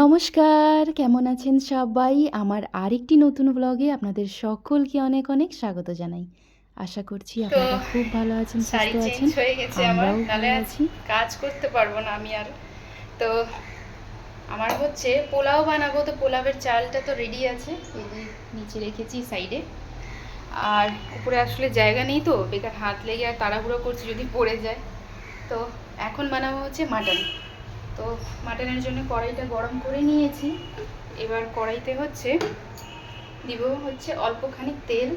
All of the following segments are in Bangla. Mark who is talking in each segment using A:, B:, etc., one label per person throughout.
A: নমস্কার কেমন আছেন সবাই? আমার আরেকটি নতুন ব্লগে আপনাদের সকলকে অনেক অনেক স্বাগত জানাই। আশা করছি আপনারা খুব ভালো আছেন সুস্থ আছেন।
B: হয়ে গেছে আমার
A: ভালো আছি।
B: কাজ করতে পারব না আমি আর। তো আমার হচ্ছে পোলাও বানাবো তো পোলাওয়ের চালটা তো রেডি আছে এই যে নিচে রেখেছি সাইডে আর উপরে আসলে জায়গা নেই তো বেকার হাত লেগে আর তাড়াহুড়ো করছি যদি পড়ে যায়। তো এখন বানাবো হচ্ছে মাটন তো মাটনের জন্য কড়াইটা গরম করে নিয়েছি। এবার কড়াইতে হচ্ছে, দিব হচ্ছে অল্পখানি তেল।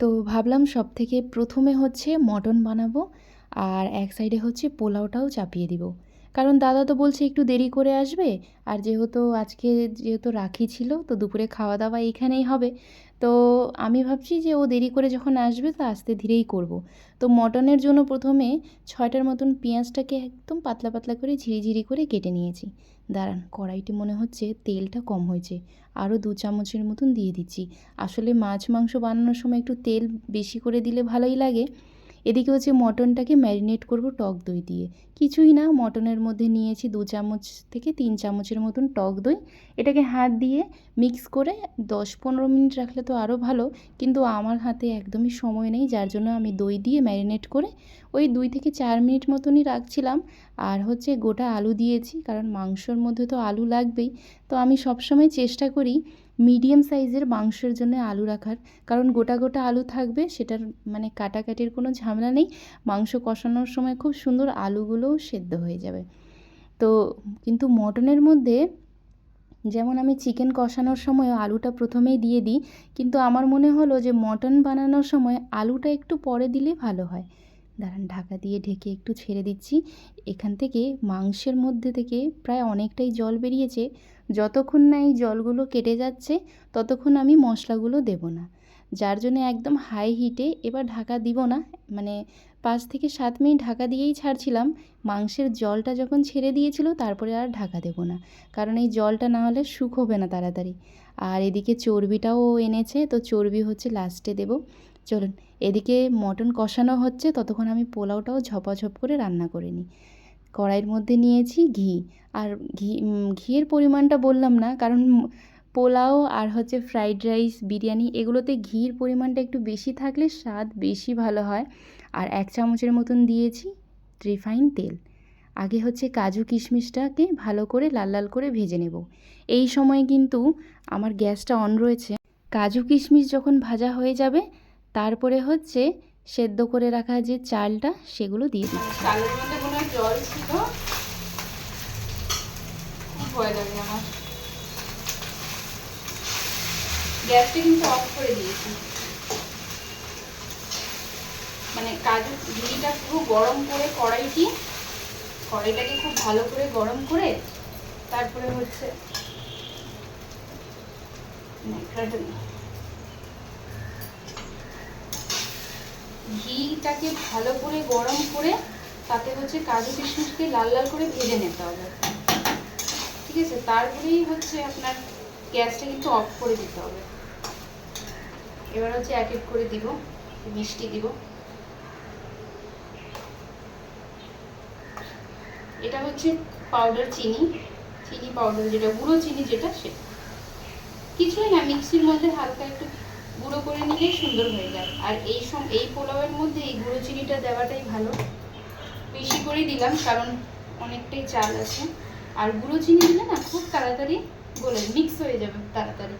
A: তো ভাবলাম সব থেকে প্রথমে হচ্ছে মটন বানাবো, আর এক সাইডে হচ্ছে পোলাওটাও চাপিয়ে দিব। কারণ দাদা তো বলছে একটু দেরি করে আসবে। আর যেহেতু আজকে যেহেতু রাখি ছিল, তো দুপুরে খাওয়া দাওয়া এখানেই হবে। তো আমি ভাবছি যে ও দেরি করে যখন আসবে, তো আস্তে ধীরেই করব। তো মটনের জন্য প্রথমে ছয়টার মতন পেঁয়াজটাকে একদম পাতলা পাতলা করে ঝিরিঝিরি করে কেটে নিয়েছি। দাঁড়ান কড়াইটি মনে হচ্ছে তেলটা কম হয়েছে। আরও দু চামচের মতন দিয়ে দিচ্ছি। আসলে মাছ মাংস বানানোর সময় একটু তেল বেশি করে দিলে ভালোই লাগে। এদিকে হচ্ছে মটনটাকে ম্যারিনেট করব টক দই দিয়ে। কিছুই না, মটনের মধ্যে নিয়েছি দু চামচ থেকে তিন চামচের মতন টক দই। এটাকে হাত দিয়ে মিক্স করে দশ পনেরো মিনিট রাখলে তো আরও ভালো, কিন্তু আমার হাতে একদমই সময় নেই, যার জন্য আমি দই দিয়ে ম্যারিনেট করে ওই দুই থেকে চার মিনিট মতনই রাখছিলাম। আর হচ্ছে গোটা আলু দিয়েছি, কারণ মাংসর মধ্যে তো আলু লাগবেই তো আমি সবসময় চেষ্টা করি মিডিয়াম সাইজের মাংসের জন্য আলু রাখার। কারণ গোটা গোটা আলু থাকবে, সেটার মানে কাটাকাটির কোনো ঝামেলা নেই। মাংস কষানোর সময় খুব সুন্দর আলুগুলোও সেদ্ধ হয়ে যাবে। তো কিন্তু মটনের মধ্যে যেমন আমি চিকেন কষানোর সময় আলুটা প্রথমেই দিয়ে দিই, কিন্তু আমার মনে হলো যে মটন বানানোর সময় আলুটা একটু পরে দিলে ভালো হয়। দাঁড়ান, ঢাকা দিয়ে ঢেকে একটু ছেড়ে দিচ্ছি। এখান থেকে মাংসের মধ্যে থেকে প্রায় অনেকটাই জল বেরিয়েছে। যতক্ষণ না এই জলগুলো কেটে যাচ্ছে, ততক্ষণ আমি মশলাগুলো দেব না। যার জন্য একদম হাই হিটে এবার ঢাকা দিব না। মানে পাঁচ থেকে সাত মিনিট ঢাকা দিয়েই ছাড়ছিলাম। মাংসের জলটা যখন ছেড়ে দিয়েছিল, তারপরে আর ঢাকা দেবো না। কারণ এই জলটা না হলে শুকোবে না তাড়াতাড়ি। আর এদিকে চর্বিটাও এনেছে, তো চর্বি হচ্ছে লাস্টে দেব। চলুন, এদিকে মটন কষানো হচ্ছে, ততক্ষণ আমি পোলাওটাও ঝপাঝপ করে রান্না করে নিই। কড়াইয়ের মধ্যে নিয়েছি ঘি। আর ঘি ঘিয়ের পরিমাণটা বললাম না, কারণ পোলাও আর হচ্ছে ফ্রাইড রাইস, বিরিয়ানি এগুলোতে ঘির পরিমাণটা একটু বেশি থাকলে স্বাদ বেশি ভালো হয়। আর এক চামচের মতন দিয়েছি রিফাইন তেল। আগে হচ্ছে কাজু কিশমিশটাকে ভালো করে লাল লাল করে ভেজে নেব। এই সময় কিন্তু আমার গ্যাসটা অন রয়েছে। কাজু কিশমিশ যখন ভাজা হয়ে যাবে, তারপরে হচ্ছে সেদ্ধ করে রাখা যে চালটা, সেগুলো দিয়ে দিচ্ছি।
B: চালের মধ্যে কোনো জল ছিল? খুব ভয় লাগে আমার। গ্যাসটা কিন্তু অফ করে দিয়েছি। মানে কাজু ঘিটা পুরো গরম করে কড়াইটি, কড়াইটাকে খুব ভালো করে গরম করে, তারপরে হচ্ছে ন্যাকড়াটা নিই। ঘিটাকে ভালো করে গরম করে তাতে হচ্ছে কাজু কিশমিশকে লাল লাল করে ভেজে নিতে হবে। ঠিক আছে? তারপরেই হচ্ছে আপনার গ্যাসটা কিন্তু অফ করে দিতে হবে। এবার হচ্ছে এক এক করে দিব, মিষ্টি দিব। এটা হচ্ছে পাউডার চিনি। চিনি পাউডার যেটা, গুঁড়ো চিনি যেটা, সেটা। কিছুই না মিক্সির মধ্যে হালকা একটু গুঁড়ো করে নিলেই সুন্দর হয়ে যায়। আর এই সম, এই পোলাওয়ের মধ্যে এই গুঁড়ো চিনিটা দেওয়াটাই ভালো। বেশি করে দিলাম, কারণ অনেকটাই চাল আছে। আর গুঁড়ো চিনি দিলে না খুব তাড়াতাড়ি গলে মিক্স হয়ে যাবে তাড়াতাড়ি।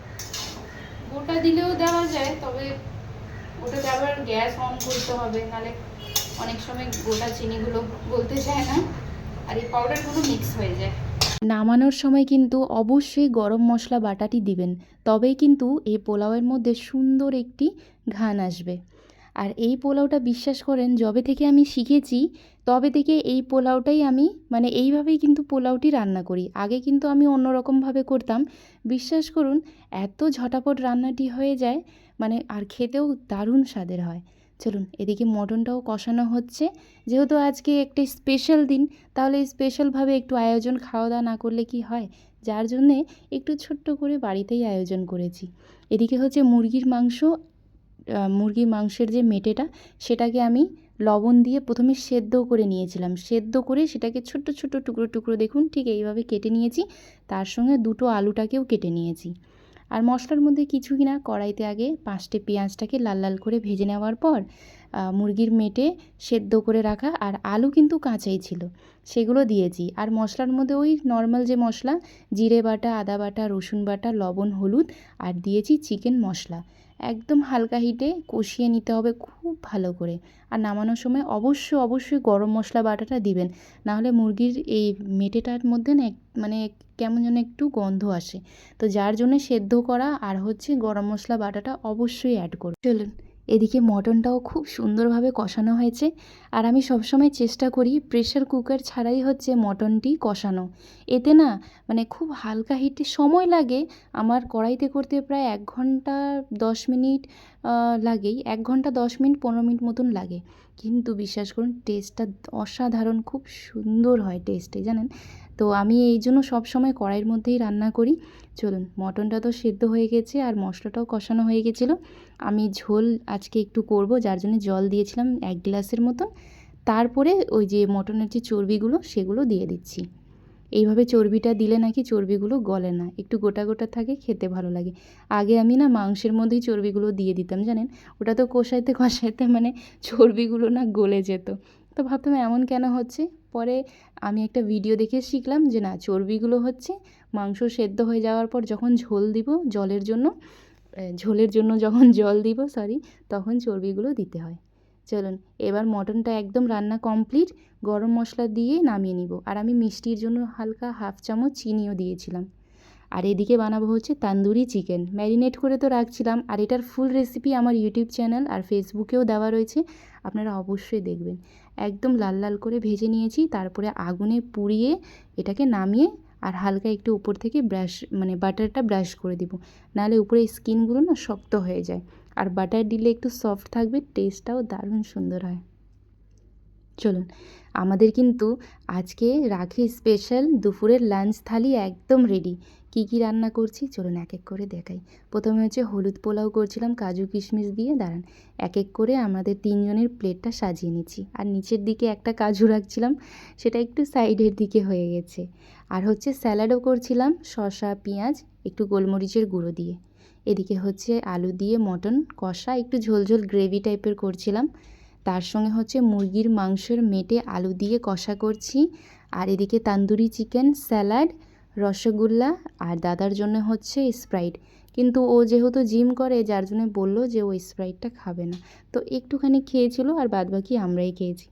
B: গোটা দিলেও দেওয়া যায়, তবে ওটাতে আবার গ্যাস অন করতে হবে নাহলে অনেক সময় গোটা চিনিগুলো গলতে চায় না। আর এই পাউডারগুলো মিক্স হয়ে যায়।
A: নামানোর সময় কিন্তু অবশ্যই গরম মশলা বাটাটি দিবেন, তবেই কিন্তু এই পোলাওয়ের মধ্যে সুন্দর একটি ঘান আসবে। আর এই পোলাওটা বিশ্বাস করেন, যবে থেকে আমি শিখেছি, তবে থেকে এই পোলাওটাই আমি মানে এইভাবেই কিন্তু পোলাওটি রান্না করি। আগে কিন্তু আমি অন্যরকমভাবে করতাম। বিশ্বাস করুন, এত ঝটাপট রান্নাটি হয়ে যায় মানে আর খেতেও দারুণ স্বাদের হয়। চলুন, এদিকে মটনটাও কষানো হচ্ছে। যেহেতু আজকে একটি স্পেশাল দিন, তাহলে স্পেশালভাবে একটু আয়োজন খাওয়া দাওয়া না করলে কি হয়? যার জন্যে একটু ছোট্ট করে বাড়িতেই আয়োজন করেছি। এদিকে হচ্ছে মুরগির মাংস মুরগির মাংসের যে মেটেটা, সেটাকে আমি লবণ দিয়ে প্রথমে সেদ্ধ করে নিয়েছিলাম। সেদ্ধ করে সেটাকে ছোট্ট ছোট্ট টুকরো টুকরো, দেখুন, ঠিক এইভাবে কেটে নিয়েছি। তার সঙ্গে দুটো আলুটাকেও কেটে নিয়েছি। আর মশলার মধ্যে কিছু কিনা কড়াইতে আগে পাঁচটে পেঁয়াজটাকে লাল লাল করে ভেজে নেওয়ার পর মুরগির মেটে সেদ্ধ করে রাখা আর আলু কিন্তু কাঁচাই ছিল, সেগুলো দিয়েছি। আর মশলার মধ্যে ওই নর্মাল যে মশলা, জিরে বাটা, আদা বাটা, রসুন বাটা, লবণ, হলুদ, আর দিয়েছি চিকেন মশলা। একদম হালকা হিটে কষিয়ে নিতে হবে খুব ভালো করে। আর নামানোর সময় অবশ্যই অবশ্যই গরম মশলা বাটাটা দিবেন। নাহলে মুরগির এই মেটেটার মধ্যে না মানে কেমন যেন একটু গন্ধ আসে। তো যার জন্য সেদ্ধ করা আর হচ্ছে গরম মশলা বাটাটা অবশ্যই অ্যাড করুন। চলুন। এদিকে মটনটাও খুব সুন্দরভাবে কষানো হয়েছে আর আমি সবসময় চেষ্টা করি প্রেশার কুকার ছাড়াই হচ্ছে মটনটি কষানো। এতে না মানে খুব হালকা হিটে সময় লাগে, আমার কড়াইতে করতে প্রায় এক ঘণ্টা দশ মিনিট লাগেই, এক ঘণ্টা দশ মিনিট, পনেরো মিনিট মতন লাগে। কিন্তু বিশ্বাস করুন টেস্টটা অসাধারণ, খুব সুন্দর হয় টেস্টে জানেন? তো আমি এই জন্য সবসময় কড়াইয়ের মধ্যেই রান্না করি। চলুন, মটনটা তো সেদ্ধ হয়ে গেছে আর মশলাটাও কষানো হয়ে গেছিল। আমি ঝোল আজকে একটু করব, যার জন্য জল দিয়েছিলাম এক গ্লাসের মতন। তারপরে ওই যে মটনের যে চর্বিগুলো, সেগুলো দিয়ে দিচ্ছি। এইভাবে চর্বিটা দিলে নাকি চর্বিগুলো গলে না। একটু গোটা গোটা থাকে, খেতে ভালো লাগে। আগে আমি না মাংসের মধ্যেই চর্বিগুলো দিয়ে দিতাম, জানেন? ওটা তো কষাইতে কষাইতে মানে চর্বিগুলো না গলে যেত। তো ভাবতাম এমন কেন হচ্ছে? পরে আমি একটা ভিডিও দেখে শিখলাম যে না, চর্বিগুলো হচ্ছে মাংস সেদ্ধ হয়ে যাওয়ার পর যখন ঝোল দিব জলের জন্য ঝোলের জন্য যখন জল দিব সরি তখন চর্বিগুলো দিতে হয়। চলুন, এবার মটনটা একদম রান্না কমপ্লিট, গরম মশলা দিয়ে নামিয়ে নিব। আর আমি মিষ্টির জন্য হালকা হাফ চামচ চিনিও দিয়েছিলাম। আর এদিকে বানাবো হচ্ছে তান্দুরি চিকেন। ম্যারিনেট করে তো রাখছিলাম, আর এটার ফুল রেসিপি আমার ইউটিউব চ্যানেল আর ফেসবুকেও দেওয়া রয়েছে, আপনারা অবশ্যই দেখবেন। একদম লাল লাল করে ভেজে নিয়েছি, তারপরে আগুনে পুড়িয়ে এটাকে নামিয়ে আর হালকা একটু উপর থেকে ব্রাশ মানে বাটারটা ব্রাশ করে দিব। নাহলে উপরে স্কিনগুলো না শক্ত হয়ে যায়। আর বাটার দিলে একটু সফট থাকবে টেস্টটাও দারুণ সুন্দর হয়। চলুন, আমাদের কিন্তু আজকে রাখি স্পেশাল দুপুরের লাঞ্চ থালি একদম রেডি কী কী রান্না করছি? চলুন এক এক করে দেখাই। প্রথমে হচ্ছে হলুদ পোলাও করছিলাম, কাজু কিশমিশ দিয়ে, দাঁড়ান। এক এক করে আমাদের তিনজনের প্লেটটা সাজিয়ে নিচ্ছি। আর নিচের দিকে একটা কাজু রাখছিলাম, সেটা একটু সাইডের দিকে হয়ে গেছে। আর হচ্ছে স্যালাডও করছিলাম, শসা, পেঁয়াজ, একটু গোলমরিচের গুঁড়ো দিয়ে। এদিকে হচ্ছে আলু দিয়ে মটন কষা, একটু ঝোলঝোল গ্রেভি টাইপের করছিলাম। তার সঙ্গে হচ্ছে মুরগির মাংসের মেটে আলু দিয়ে কষা করছি। আর এদিকে তান্দুরি চিকেন স্যালাড রসগোল্লা আর দাদার জন্য হচ্ছে স্প্রাইট কিন্তু ও যেহেতু জিম করে, যার জন্য বলল যে ও স্প্রাইটটা খাবে না। তো একটুখানি খেয়েছিল আর বাদবাকি আমরাই খেয়েছি।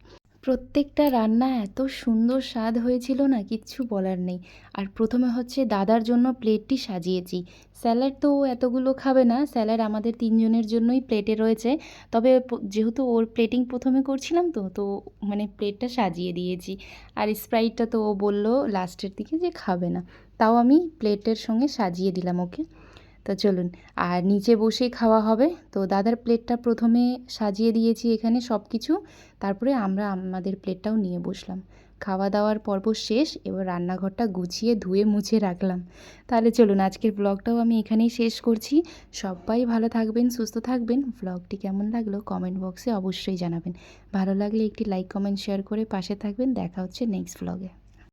A: প্রত্যেকটা রান্না এত সুন্দর স্বাদ হয়েছিল না, কিচ্ছু বলার নেই। আর প্রথমে হচ্ছে দাদার জন্য প্লেটটি সাজিয়েছি। স্যালাড তো এতগুলো খাবে না, স্যালাড আমাদের তিনজনের জন্যই প্লেটে রয়েছে। তবে যেহেতু ওর প্লেটিং প্রথমে করছিলাম তো তো মানে প্লেটটা সাজিয়ে দিয়েছি। আর স্প্রাইটটা তো ও বলল, লাস্টের দিকে যে খাবে না। তাও আমি প্লেটের সঙ্গে সাজিয়ে দিলাম ওকে। তা চলুন, আর নিচে বসেই খাওয়া হবে। তো দাদার প্লেটটা প্রথমে সাজিয়ে দিয়েছি এখানে সব কিছু তারপরে আমরা আমাদের প্লেটটাও নিয়ে বসলাম। খাওয়া দাওয়ার পর্ব শেষ, এবার রান্নাঘরটা গুছিয়ে ধুয়ে মুছে রাখলাম। তাহলে চলুন, আজকের ব্লগটাও আমি এখানেই শেষ করছি। সবাই ভালো থাকবেন, সুস্থ থাকবেন। ব্লগটি কেমন লাগল কমেন্ট বক্সে অবশ্যই জানাবেন। ভালো লাগলে একটি লাইক, কমেন্ট, শেয়ার করে পাশে থাকবেন। দেখা হচ্ছে নেক্সট ব্লগে।